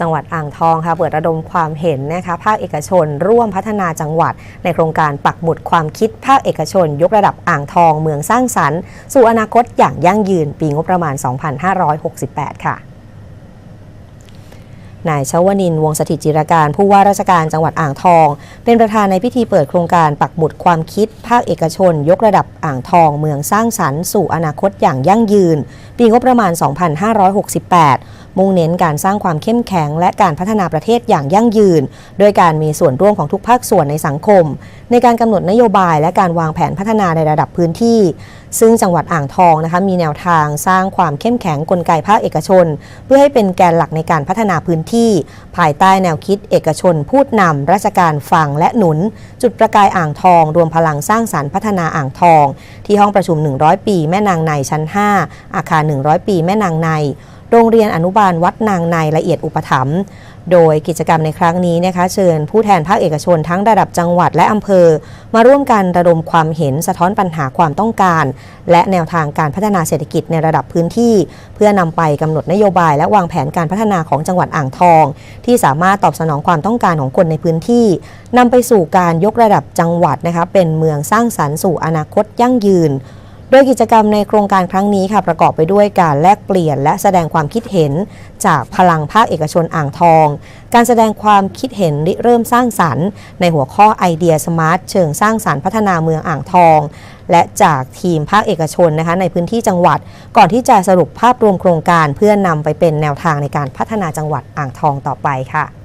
จังหวัดอ่างทองค่ะเปิดระดมความเห็นนะคะภาคเอกชน ร่วมพัฒนาจังหวัด ในโครงการปักหมุดความคิดภาคเอกชน ยกระดับอ่างทองเมืองสร้างสรรค์ สู่อนาคตอย่างยั่งยืน ปีงบประมาณ 2568 ค่ะนายชวนินท์วงสถิตจิรการผู้ว่าราชการจังหวัดอ่างทอง เป็นประธานในพิธีเปิดโครงการปักหมุดความคิด ภาคเอกชน ยกระดับอ่างทอง เมืองสร้างสรรค์สู่อนาคตอย่างยั่งยืน ปีงบประมาณ 2568 มุ่งเน้นการสร้างความเข้มแข็ง และการพัฒนาประเทศอย่างยั่งยืน โดยการมีส่วนร่วมของทุกภาคส่วนในสังคม ในการกำหนดนโยบายและการวางแผนพัฒนาในระดับพื้นที่ ซึ่งจังหวัดอ่างทองนะคะมีแนวทางสร้างความเข้มแข็งกลไกภาคเอกชน เพื่อให้เป็นแกนหลักในการพัฒนาพื้นที่ ภายใต้แนวคิดเอกชน พูดนำราชการฟังและหนุน จุดประกายอ่างทอง รวมพลังสร้างสรรค์พัฒนาอ่างทอง ที่ห้องประชุม 100 ปี แม่นางในชั้น 5 อาคาร 100 ปี แม่นางใน โรงเรียนอนุบาลวัดนางในละเอียดอุปถัมภ์โดยกิจกรรมในครั้งนี้นะคะ เชิญผู้แทนภาคเอกชนทั้งระดับจังหวัดและอำเภอ มาร่วมกันระดมความเห็นสะท้อนปัญหาความต้องการ และแนวทางการพัฒนาเศรษฐกิจในระดับพื้นที่ เพื่อนำไปกำหนดนโยบาย และวางแผนการพัฒนาของจังหวัดอ่างทอง ที่สามารถตอบสนองความต้องการของคนในพื้นที่นำไปสู่การยกระดับจังหวัดนะคะเป็นเมืองสร้างสรรค์สู่อนาคตยั่งยืน โดยกิจกรรมในโครงการครั้งนี้ค่ะประกอบไปด้วยการแลกเปลี่ยน และแสดงความคิดเห็น จากพลังภาคเอกชนอ่างทอง การแสดงความคิดเห็นริเริ่มสร้างสรรค์ ในหัวข้อไอเดียสมาร์ทเชิงสร้างสรรค์พัฒนาเมืองอ่างทอง และจากทีมภาคเอกชนนะคะในพื้นที่จังหวัด ก่อนที่จะสรุปภาพรวมโครงการเพื่อนำไปเป็นแนวทางในการพัฒนาจังหวัดอ่างทองต่อไปค่ะ